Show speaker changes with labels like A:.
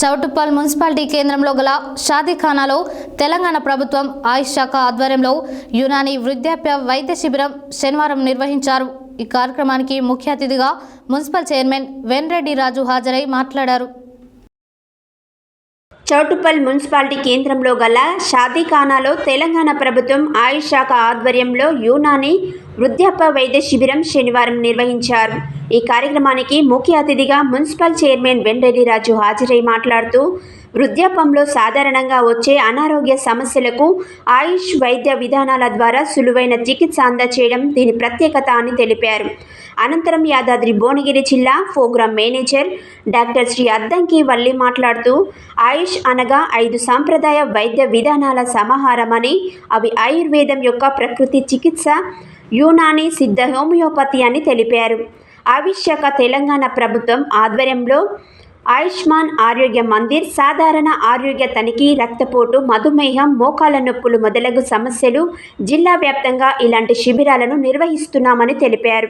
A: Choutuppal municipality కేంద్రంలో గల షాదీఖానాలో తెలంగాణ ప్రభుత్వం ఆయుష్ శాఖ ఆధ్వర్యంలో యునాని వృద్ధాప్య వైద్య శిబిరం శనివారం నిర్వహించారు. ఈ కార్యక్రమానికి ముఖ్య అతిథిగా మున్సిపల్ చైర్మన్ వెన్రెడ్డి రాజు హాజరై మాట్లాడారు.
B: చౌటుప్పల్ మున్సిపాలిటీ కేంద్రంలో గల షాదీఖానాలో తెలంగాణ ప్రభుత్వం ఆయుష్ శాఖ ఆధ్వర్యంలో యునాని వృద్ధాప్య వైద్య శిబిరం శనివారం నిర్వహించారు. ఈ కార్యక్రమానికి ముఖ్య అతిథిగా మున్సిపల్ చైర్మన్ వెంరెడ్డి రాజు హాజరై మాట్లాడుతూ వృద్ధాప్యంలో సాధారణంగా వచ్చే అనారోగ్య సమస్యలకు ఆయుష్ వైద్య విధానాల ద్వారా సులువైన చికిత్స అందచేయడం దీని ప్రత్యేకత అని తెలిపారు. అనంతరం యాదాద్రి భువనగిరి జిల్లా program manager doctor Shri Addanki Valli మాట్లాడుతూ ఆయుష్ అనగా ఐదు సాంప్రదాయ వైద్య విధానాల సమాహారమని అవి ఆయుర్వేదం యొక్క ప్రకృతి చికిత్స యునాని సిద్ధ హోమియోపతి అని తెలిపారు. ఆయుష్ తెలంగాణ ప్రభుత్వం ఆధ్వర్యంలో ఆయుష్మాన్ ఆరోగ్య మందిర్ సాధారణ ఆరోగ్య తనిఖీ రక్తపోటు మధుమేహం మోకాల నొప్పులు మొదలగు సమస్యలు జిల్లా వ్యాప్తంగా ఇలాంటి శిబిరాలను నిర్వహిస్తున్నామని తెలిపారు.